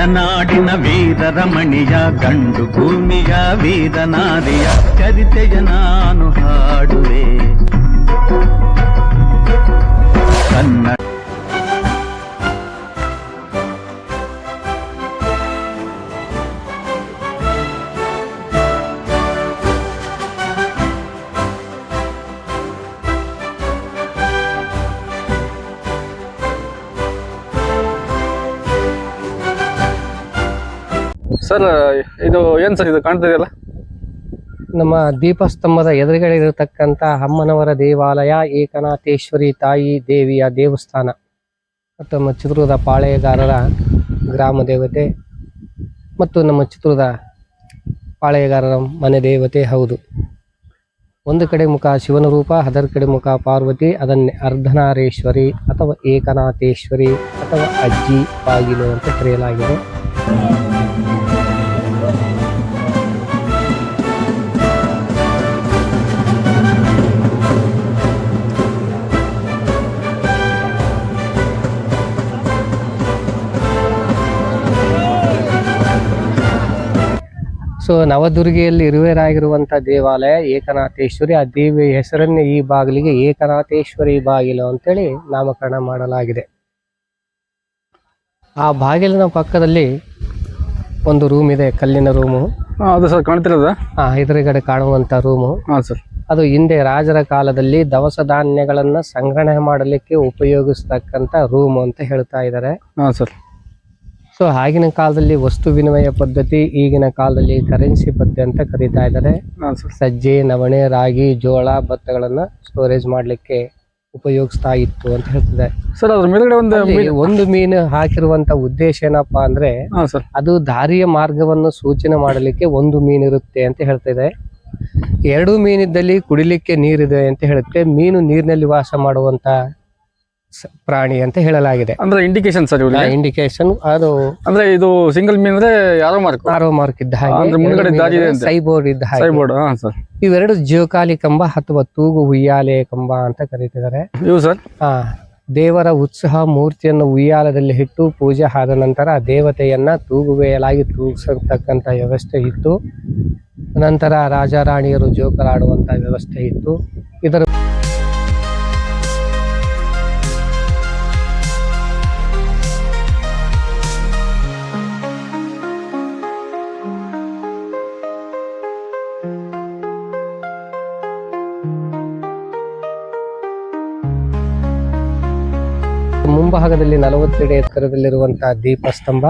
ಗಡನಾಡಿನ ವೀರರಮಣಿಯ ಗಂಡು ಭೂಮಿಯ ವೀರನಾರಿಯ ಚರಿತೆಯ ನಾನು ಹಾಡುವೆ. ಕನ್ನಡ ಸರ್, ಇದು ಏನ್ ಸರ್ ಇದು ಕಾಣ್ತಾ ಇದೆಯಲ್ಲ ನಮ್ಮ ದೀಪಸ್ತಂಭದ ಎದುರುಗಡೆ ಇರತಕ್ಕಂತ ಅಮ್ಮನವರ ದೇವಾಲಯ, ಏಕನಾಥೇಶ್ವರಿ ತಾಯಿ ದೇವಿಯ ದೇವಸ್ಥಾನ. ಮತ್ತು ನಮ್ಮ ಚಿತ್ರದ ಪಾಳೆಯಗಾರರ ಗ್ರಾಮ ದೇವತೆ ಮತ್ತು ನಮ್ಮ ಚಿತ್ರದ ಪಾಳೆಯಗಾರರ ಮನೆ ದೇವತೆ, ಹೌದು. ಒಂದು ಕಡೆ ಮುಖ ಶಿವನ ರೂಪ, ಅದರ ಕಡೆ ಮುಖ ಪಾರ್ವತಿ, ಅದನ್ನೇ ಅರ್ಧನಾರೇಶ್ವರಿ ಅಥವಾ ಏಕನಾಥೇಶ್ವರಿ ಅಥವಾ ಅಜ್ಜಿ ಬಾಗಿಲು ಅಂತ ಕರೆಯಲಾಗಿದೆ. ಸೊ ನವದುರ್ಗೆಯಲ್ಲಿ ಇರುವೆರಾಗಿರುವಂಥ ದೇವಾಲಯ ಏಕನಾಥೇಶ್ವರಿ. ಆ ದೇವಿಯ ಹೆಸರನ್ನೇ ಈ ಬಾಗಿಲಿಗೆ ಏಕನಾಥೇಶ್ವರಿ ಬಾಗಿಲು ಅಂತೇಳಿ ನಾಮಕರಣ ಮಾಡಲಾಗಿದೆ. ಆ ಬಾಗಿಲಿನ ಪಕ್ಕದಲ್ಲಿ ಒಂದು ರೂಮ್ ಇದೆ ಕಲ್ಲಿನ ರೂಮು ಅದು ಸರ್ ಕಾಣ್ತಿರೋದ? ಆ ಎದುರುಗಡೆ ಕಾಣುವಂತ ರೂಮು ಹಾ ಸರ್. ಅದು ಹಿಂದೆ ರಾಜರ ಕಾಲದಲ್ಲಿ ದವಸ ಧಾನ್ಯಗಳನ್ನ ಸಂಗ್ರಹಣೆ ಮಾಡಲಿಕ್ಕೆ ಉಪಯೋಗಿಸ್ತಕ್ಕಂಥ ರೂಮ್ ಅಂತ ಹೇಳ್ತಾ ಇದ್ದಾರೆ ಹಾ ಸರ್. ಸೊ ಆಗಿನ ಕಾಲದಲ್ಲಿ ವಸ್ತು ವಿನಿಮಯ ಪದ್ಧತಿ ಈಗಿನ ಕಾಲದಲ್ಲಿ ಕರೆನ್ಸಿ ಪದ್ಧತಿ ಅಂತ ಕರೀತಾ ಇದ್ದಾರೆ. ಸಜ್ಜೆ ನವಣೆ ರಾಗಿ ಜೋಳ ಭತ್ತಗಳನ್ನ ಸ್ಟೋರೇಜ್ ಮಾಡ್ಲಿಕ್ಕೆ ಉಪಯೋಗಿಸ್ತಾ ಇತ್ತು ಅಂತ ಹೇಳ್ತಿದೆ ಸರ್ ಅದ್ರ ಮೇಲ್ಗಡೆ ಒಂದು ಅಲ್ಲಿ ಒಂದು ಮೀನು ಹಾಕಿರುವಂತ ಉದ್ದೇಶ ಏನಪ್ಪಾ ಅಂದ್ರೆ ಹಾ ಸರ್. ಅದು ದಾರಿಯ ಮಾರ್ಗವನ್ನು ಸೂಚನೆ ಮಾಡಲಿಕ್ಕೆ ಒಂದು ಮೀನು ಇರುತ್ತೆ ಅಂತ ಹೇಳ್ತಿದೆ ಎರಡು ಮೀನಿದ್ದಲ್ಲಿ ಕುಡಿಲಿಕ್ಕೆ ನೀರಿದೆ ಅಂತ ಹೇಳುತ್ತೆ. ಮೀನು ನೀರಿನಲ್ಲಿ ವಾಸ ಮಾಡುವಂತ ಪ್ರಾಣಿ ಅಂತ ಹೇಳಲಾಗಿದೆ. ಅಂದ್ರೆ ಇಂಡಿಕೇಶನ್ ಸರ್ ಇಂಡಿಕೇಶನ್ ಅದು ಅಂದ್ರೆ ಇದು ಸಿಂಗಲ್ ಮೀನ್ ಅಂದ್ರೆ ಯಾರೋ ಮಾರ್ಕ್ ಆರೋ ಮಾರ್ಕ್ ಇದ್ದ ಅಂದ್ರೆ ಮುಂದ್ಗಡೆ ದಾರಿ ಇದೆ ಹಾಗೆ ಸೈಬೋರ್ಡ್ ಇದ್ದ ಹಾಗೆ. ಸೈಬೋರ್ಡ್ ಹಾ ಸರ್ ಇವೆರಡು ಜೋಕಾಲಿ ಕಂಬ ಅಥವಾ ತೂಗು ಉಯ್ಯಾಲೆ ಕಂಬ ಅಂತ ಕರೀತಿದ್ದಾರೆ. ಇವು ಸರ್ ಆ ದೇವರ ಉತ್ಸಾಹ ಮೂರ್ತಿಯನ್ನು ಉಯ್ಯಾಲದಲ್ಲಿ ಇಟ್ಟು ಪೂಜೆ ಆದ ನಂತರ ದೇವತೆಯನ್ನ ತೂಗುವೆಯಲಾಗಿ ತೂಗಿಸತಕ್ಕಂತ ವ್ಯವಸ್ಥೆ ಇತ್ತು. ನಂತರ ರಾಜ ರಾಣಿಯರು ಜೋಕಲಾಡುವಂತ ವ್ಯವಸ್ಥೆ ಇತ್ತು. ಇದರ ಮುಂಭಾಗದಲ್ಲಿ ನಲವತ್ತೆಡೆ ಎತ್ತರದಲ್ಲಿರುವಂತಹ ದೀಪಸ್ತಂಭ.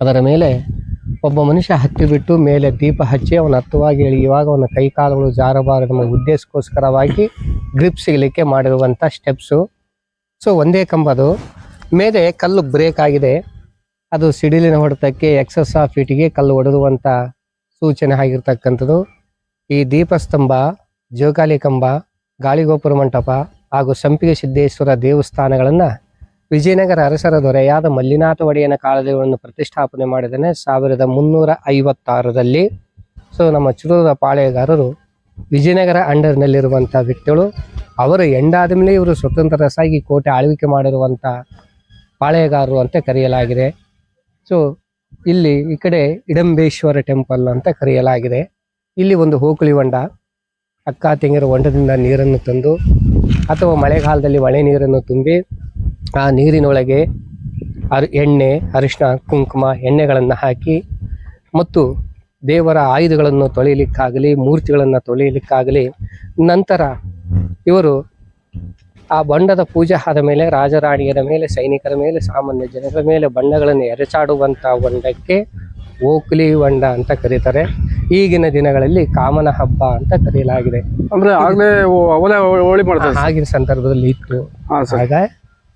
ಅದರ ಮೇಲೆ ಒಬ್ಬ ಮನುಷ್ಯ ಹತ್ತಿ ಬಿಟ್ಟು ಮೇಲೆ ದೀಪ ಹಚ್ಚಿ ಅವನ ಹತ್ತುವಾಗಿ ಇಳಿಯುವಾಗ ಅವನ ಕೈಕಾಲುಗಳು ಜಾರಬಾರದು ನಮ್ಮ ಉದ್ದೇಶಕ್ಕೋಸ್ಕರವಾಗಿ ಗ್ರಿಪ್ ಸಿಗಲಿಕ್ಕೆ ಮಾಡಿರುವಂಥ ಸ್ಟೆಪ್ಸು. ಸೊ, ಒಂದೇ ಕಂಬದು ಮೇಲೆ ಕಲ್ಲು ಬ್ರೇಕ್ ಆಗಿದೆ. ಅದು ಸಿಡಿಲಿನ ಹೊಡೆತಕ್ಕೆ ಎಕ್ಸಸ್ ಆಫ್ ಇಟಿಗೆ ಕಲ್ಲು ಹೊಡೆದುವಂಥ ಸೂಚನೆ ಆಗಿರ್ತಕ್ಕಂಥದ್ದು. ಈ ದೀಪಸ್ತಂಭ, ಜೋಕಾಲಿ ಕಂಬ, ಗಾಳಿಗೋಪುರ ಮಂಟಪ ಹಾಗೂ ಸಂಪಿಗೆ ಸಿದ್ದೇಶ್ವರ ದೇವಸ್ಥಾನಗಳನ್ನು ವಿಜಯನಗರ ಅರಸರ ದೊರೆಯಾದ ಮಲ್ಲಿನಾಥ ಒಡೆಯನ ಕಾಲದಲ್ಲಿ ಪ್ರತಿಷ್ಠಾಪನೆ ಮಾಡಿದನೆ ಸಾವಿರದ ಮುನ್ನೂರ ಐವತ್ತಾರರಲ್ಲಿ. ಸೊ ನಮ್ಮ ಚಿತ್ರದ ಪಾಳೆಯಗಾರರು ವಿಜಯನಗರ ಅಂಡರ್ನಲ್ಲಿರುವಂಥ ವ್ಯಕ್ತಿಗಳು, ಅವರ ಎಂಡಾದ ಮೇಲೆ ಇವರು ಸ್ವತಂತ್ರಸಾಗಿ ಕೋಟೆ ಆಳ್ವಿಕೆ ಮಾಡಿರುವಂಥ ಪಾಳೆಯಗಾರರು ಅಂತ ಕರೆಯಲಾಗಿದೆ. ಸೊ ಇಲ್ಲಿ ಈ ಕಡೆ ಇಡಂಬೇಶ್ವರ ಟೆಂಪಲ್ ಅಂತ ಕರೆಯಲಾಗಿದೆ. ಇಲ್ಲಿ ಒಂದು ಹೋಕುಳಿ ಹೊಂಡ ಅಕ್ಕ ತಂಗಿರ ಹೊಂಡದಿಂದ ನೀರನ್ನು ತಂದು ಅಥವಾ ಮಳೆಗಾಲದಲ್ಲಿ ಮಳೆ ನೀರನ್ನು ತುಂಬಿ ಆ ನೀರಿನೊಳಗೆ ಅರ್, ಎಣ್ಣೆ ಅರಿಶಿನ ಕುಂಕುಮ, ಎಣ್ಣೆಗಳನ್ನು ಹಾಕಿ ಮತ್ತು ದೇವರ ಆಯುಧಗಳನ್ನು ತೊಳೆಯಲಿಕ್ಕಾಗಲಿ, ಮೂರ್ತಿಗಳನ್ನು ತೊಳೆಯಲಿಕ್ಕಾಗಲಿ ನಂತರ ಇವರು ಆ ಬಣ್ಣದ ಪೂಜೆ ಆದ ಮೇಲೆ ರಾಜರಾಣಿಯರ ಮೇಲೆ, ಸೈನಿಕರ ಮೇಲೆ, ಸಾಮಾನ್ಯ ಜನರ ಮೇಲೆ ಬಣ್ಣಗಳನ್ನು ಎರಚಾಡುವಂಥ ಹೊಂಡಕ್ಕೆ ಓಕ್ಲಿ ಹೊಂಡ ಅಂತ ಕರೀತಾರೆ. ಈಗಿನ ದಿನಗಳಲ್ಲಿ ಕಾಮನ ಹಬ್ಬ ಅಂತ ಕರೆಯಲಾಗಿದೆ. ಅಂದ್ರೆ ಆಗ್ಲೇ ಅವಲೇ ಹೋಳಿ ಮಾಡ್ತಾರೆ ಆಗಿನ ಸಂದರ್ಭದಲ್ಲಿ ಇತ್ತು. ಹಾ ಸರ್. ಆಗ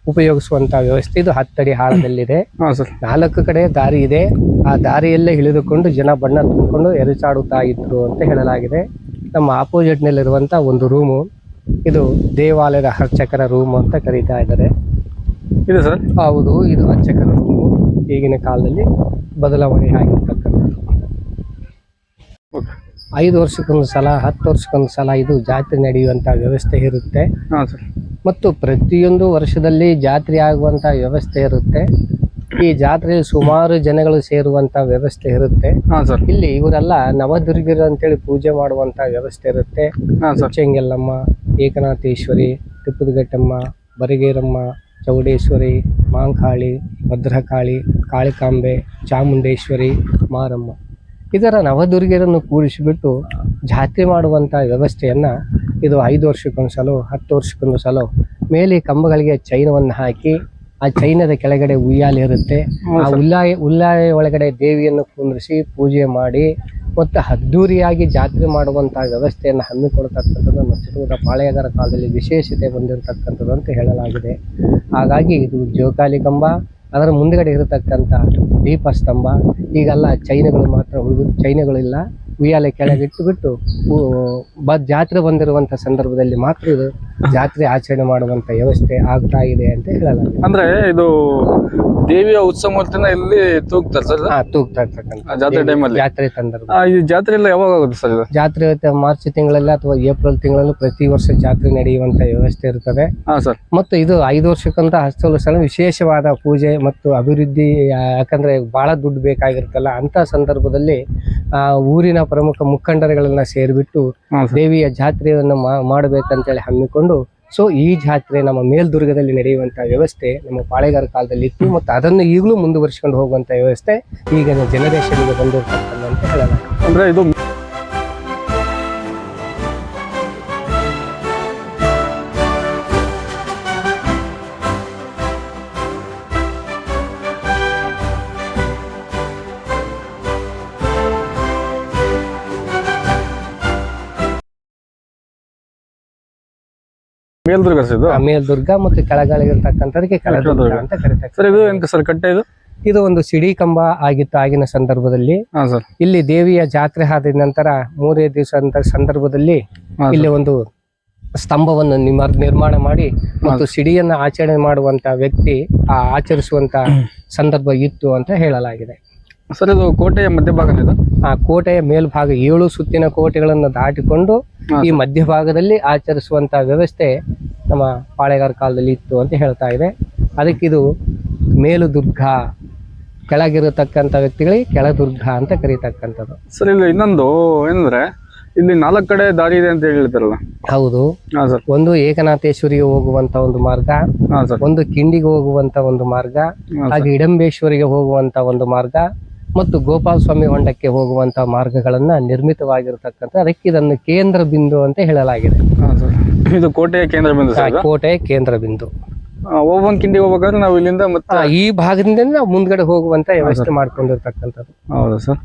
ಉಪಯೋಗಿಸುವಂತ ವ್ಯವಸ್ಥೆ ಇದು ಹತ್ತಡಿ ಆಳದಲ್ಲಿದೆ ಹಾ ಸರ್. ನಾಲ್ಕು ಕಡೆ ದಾರಿ ಇದೆ. ಆ ದಾರಿಯಲ್ಲೇ ಇಳಿದುಕೊಂಡು ಜನ ಬಣ್ಣ ತುಂಬಿಕೊಂಡು ಎರಚಾಡುತ್ತಾ ಇದ್ರು ಅಂತ ಹೇಳಲಾಗಿದೆ. ನಮ್ಮ ಆಪೋಸಿಟ್ ನಲ್ಲಿರುವಂತ ಒಂದು ರೂಮು ಇದು ದೇವಾಲಯದ ಅರ್ಚಕರ ರೂಮ್ ಅಂತ ಕರೀತಾ ಇದ್ದಾರೆ. ಇದೆ ಸರ್. ಹೌದು ಇದು ಅರ್ಚಕರ ರೂಮು ಈಗಿನ ಕಾಲದಲ್ಲಿ ಬದಲಾವಣೆ ಆಗಿರ್ತಕ್ಕಂಥದ್ದು. ಐದು ವರ್ಷಕ್ಕೊಂದು ಸಲ ಹತ್ತು ವರ್ಷಕ್ಕೊಂದು ಸಲ ಇದು ಜಾತ್ರೆ ನಡೆಯುವಂತ ವ್ಯವಸ್ಥೆ ಇರುತ್ತೆ. ಮತ್ತು ಪ್ರತಿಯೊಂದು ವರ್ಷದಲ್ಲಿ ಜಾತ್ರೆ ಆಗುವಂತ ವ್ಯವಸ್ಥೆ ಇರುತ್ತೆ. ಈ ಜಾತ್ರೆಯಲ್ಲಿ ಸುಮಾರು ಜನಗಳು ಸೇರುವಂತ ವ್ಯವಸ್ಥೆ ಇರುತ್ತೆ. ಇಲ್ಲಿ ಇವರೆಲ್ಲ ನವದುರ್ಗಿರು ಅಂತೇಳಿ ಪೂಜೆ ಮಾಡುವಂತ ವ್ಯವಸ್ಥೆ ಇರುತ್ತೆ. ಚೆಂಗೆಲ್ಲಮ್ಮ ಏಕನಾಥೇಶ್ವರಿ ತಿಪ್ಪದಘಟ್ಟಮ್ಮ ಬರಿಗೇರಮ್ಮ ಚೌಡೇಶ್ವರಿ ಮಾಂಕಾಳಿ ಭದ್ರಕಾಳಿ ಕಾಳಿಕಾಂಬೆ ಚಾಮುಂಡೇಶ್ವರಿ ಮಾರಮ್ಮ. ಇದರ ನವದುರ್ಗಿಯರನ್ನು ಕೂರಿಸಿಬಿಟ್ಟು ಜಾತ್ರೆ ಮಾಡುವಂಥ ವ್ಯವಸ್ಥೆಯನ್ನ ಇದು ಐದು ವರ್ಷಕ್ಕೊಂದು ಸಲ ಹತ್ತು ವರ್ಷಕ್ಕೊಂದು ಸಲ ಮೇಲೆ ಕಂಬಗಳಿಗೆ ಚೈನವನ್ನು ಹಾಕಿ ಆ ಚೈನದ ಕೆಳಗಡೆ ಉಯ್ಯಾಲೆ ಇರುತ್ತೆ. ಆ ಉಲ್ಲಾಯ ಉಲ್ಲಾಯ ಒಳಗಡೆ ದೇವಿಯನ್ನು ಕುಂದ್ರಿಸಿ ಪೂಜೆ ಮಾಡಿ ಮತ್ತು ಅದ್ದೂರಿಯಾಗಿ ಜಾತ್ರೆ ಮಾಡುವಂಥ ವ್ಯವಸ್ಥೆಯನ್ನು ಹಮ್ಮಿಕೊಳ್ತಕ್ಕಂಥದ್ದು ನಮ್ಮ ಚಿತ್ರದುರ್ಗ ಪಾಳೆಯಗಾರ ಕಾಲದಲ್ಲಿ ವಿಶೇಷತೆ ಹೊಂದಿರತಕ್ಕಂಥದ್ದು ಅಂತ ಹೇಳಲಾಗಿದೆ. ಹಾಗಾಗಿ ಇದು ಜೋಕಾಲಿ ಕಂಬ, ಅದರ ಮುಂದುಗಡೆ ಇರತಕ್ಕಂಥ ದೀಪಸ್ತಂಭ, ಈಗೆಲ್ಲ ಚೈನಗಳು ಮಾತ್ರ ಉಳಿದು, ಚೈನಗಳಿಲ್ಲ. ಉಯ್ಯಾಲೆ ಕೆಳಗಿಟ್ಟು ಬಿಟ್ಟು ಊ- ಬ, ಜಾತ್ರೆ ಬಂದಿರುವಂಥ ಸಂದರ್ಭದಲ್ಲಿ ಮಾತ್ರ ಇದು ಜಾತ್ರೆ ಆಚರಣೆ ಮಾಡುವಂತ ವ್ಯವಸ್ಥೆ ಆಗ್ತಾ ಇದೆ ಅಂತ ಹೇಳಲಾಗಿದೆ. ಅಂದ್ರೆ ಇದು ದೇವಿಯ ಉತ್ಸವ ಇಲ್ಲಿ ತೂಗ್ತಾರೆ ಸರ್ ಹಾ ತೂಗ್ತಾ ಇರ್ತಕ್ಕಂಥ ಜಾತ್ರೆ ಟೈಮಲ್ಲಿ? ಜಾತ್ರೆ ಸಂದರ್ಭ. ಈ ಜಾತ್ರೆ ಎಲ್ಲ ಯಾವಾಗ ಆಗುತ್ತೆ ಸರ್ ಇದು? ಜಾತ್ರೆ ಮಾರ್ಚ್ ತಿಂಗಳಲ್ಲಿ ಅಥವಾ ಏಪ್ರಿಲ್ ತಿಂಗಳಲ್ಲಿ ಪ್ರತಿ ವರ್ಷ ಜಾತ್ರೆ ನಡೆಯುವಂತ ವ್ಯವಸ್ಥೆ ಇರ್ತದೆ. ಹಾ ಸರ್. ಮತ್ತು ಇದು ಐದು ವರ್ಷಕ್ಕಂತ ಹಸ್ತ ವರ್ಷ ವಿಶೇಷವಾದ ಪೂಜೆ ಮತ್ತು ಅಭಿವೃದ್ಧಿ ಆ, ಯಾಕಂದ್ರೆ ಬಹಳ ದುಡ್ಡು ಬೇಕಾಗಿರುತ್ತಲ್ಲ ಅಂತ ಸಂದರ್ಭದಲ್ಲಿ ಆ ಊರಿನ ಪ್ರಮುಖ ಮುಖಂಡರುಗಳನ್ನ ಸೇರಿಬಿಟ್ಟು ಹಾ ಸರ್. ದೇವಿಯ ಜಾತ್ರೆಯನ್ನು ಮಾ- ಮಾಡಬೇಕಂತೇಳಿ ಹಮ್ಮಿಕೊಂಡು ಸೊ ಈ ಜಾತ್ರೆ ನಮ್ಮ ಮೇಲ್ದುರ್ಗದಲ್ಲಿ ನಡೆಯುವಂತ ವ್ಯವಸ್ಥೆ ನಮ್ಮ ಪಾಳೆಗಾರ ಕಾಲದಲ್ಲಿ ಇತ್ತು ಮತ್ತು ಅದನ್ನು ಈಗಲೂ ಮುಂದುವರಿಸಿಕೊಂಡು ಹೋಗುವಂಥ ವ್ಯವಸ್ಥೆ ಈಗಿನ ಜನರೇಷನ್ಗೆ ಅಂತ ಹೇಳಲಾಗಿದೆ ಅಂದ್ರೆ ಇದು ಮೇಲ್ದುರ್ಗ ಸರ್ ಇದು? ಆ ಮೇಲ್ದುರ್ಗ ಮತ್ತು ಕೆಳಗಾಳಿಗಿರ್ತಕ್ಕಂಥದಕ್ಕೆ ಕೆಳದುರ್ಗ ಅಂತ ಕರೀತಾರೆ ಸರ್ ಇದು ಸರ್ ಕಟ್ಟೆ ಇದು? ಇದು ಒಂದು ಸಿಡಿ ಕಂಬ ಆಗಿತ್ತು ಆಗಿನ ಸಂದರ್ಭದಲ್ಲಿ ಇಲ್ಲಿ ದೇವಿಯ ಜಾತ್ರೆ ಆದ ನಂತರ ಮೂರೇ ದಿವಸ ಸಂದರ್ಭದಲ್ಲಿ ಇಲ್ಲಿ ಒಂದು ಸ್ತಂಭವನ್ನು ನಿರ್ಮಾಣ ಮಾಡಿ ಮತ್ತು ಸಿಡಿಯನ್ನ ಆಚರಣೆ ಮಾಡುವಂತ ವ್ಯಕ್ತಿ ಆ ಆಚರಿಸುವಂತ ಸಂದರ್ಭ ಇತ್ತು ಅಂತ ಹೇಳಲಾಗಿದೆ. ಸರ್ ಇದು ಕೋಟೆಯ ಮಧ್ಯಭಾಗ ಆ ಕೋಟೆಯ ಮೇಲ್ಭಾಗ ಏಳು ಸುತ್ತಿನ ಕೋಟೆಗಳನ್ನು ದಾಟಿಕೊಂಡು ಈ ಮಧ್ಯಭಾಗದಲ್ಲಿ ಆಚರಿಸುವಂತ ವ್ಯವಸ್ಥೆ ನಮ್ಮ ಪಾಳೆಗಾರ ಕಾಲದಲ್ಲಿ ಇತ್ತು ಅಂತ ಹೇಳ್ತಾ ಇದೆ. ಅದಕ್ಕಿದು ಮೇಲುದುರ್ಗ ಕೆಳಗಿರತಕ್ಕಂಥ ವ್ಯಕ್ತಿಗಳಿಗೆ ಕೆಳದುರ್ಗ ಅಂತ ಕರೀತಕ್ಕಂಥದ್ದು. ಸರ್ ಇಲ್ಲಿ ಇನ್ನೊಂದು ಏನಂದ್ರೆ ಇಲ್ಲಿ ನಾಲ್ಕು ಕಡೆ ದಾರಿ ಇದೆ ಅಂತ ಹೇಳಿದ್ರಲ್ಲ? ಹೌದು. ಸರ್. ಒಂದು ಏಕನಾಥೇಶ್ವರಿಗೆ ಹೋಗುವಂತ ಒಂದು ಮಾರ್ಗ ಒಂದು ಕಿಂಡಿಗೆ ಹೋಗುವಂತ ಒಂದು ಮಾರ್ಗ ಹಾಗೆ ಇಡಂಬೇಶ್ವರಿಗೆ ಹೋಗುವಂತ ಒಂದು ಮಾರ್ಗ ಮತ್ತು ಗೋಪಾಲ ಸ್ವಾಮಿ ಹೊಂಡಕ್ಕೆ ಹೋಗುವಂತ ಮಾರ್ಗಗಳನ್ನ ನಿರ್ಮಿತವಾಗಿರತಕ್ಕಂಥ ಅದಕ್ಕೆ ಇದನ್ನು ಕೇಂದ್ರ ಬಿಂದು ಅಂತ ಹೇಳಲಾಗಿದೆ. ಇದು ಕೋಟೆಯ ಕೇಂದ್ರ ಬಿಂದು ಆ ಸರ್ ಇದು. ಕೋಟೆ ಕೇಂದ್ರ ಬಿಂದು. ಕಿಂಡಿ ಹೋಗ್ಬೇಕಾದ್ರೆ ನಾವು ಇಲ್ಲಿಂದ ಮತ್ತೆ ಈ ಭಾಗದಿಂದ ನಾವು ಮುಂದ್ಗಡೆ ಹೋಗುವಂತ ವ್ಯವಸ್ಥೆ ಮಾಡ್ಕೊಂಡಿರ್ತಕ್ಕಂಥದ್ದು. ಹೌದಾ ಸರ್.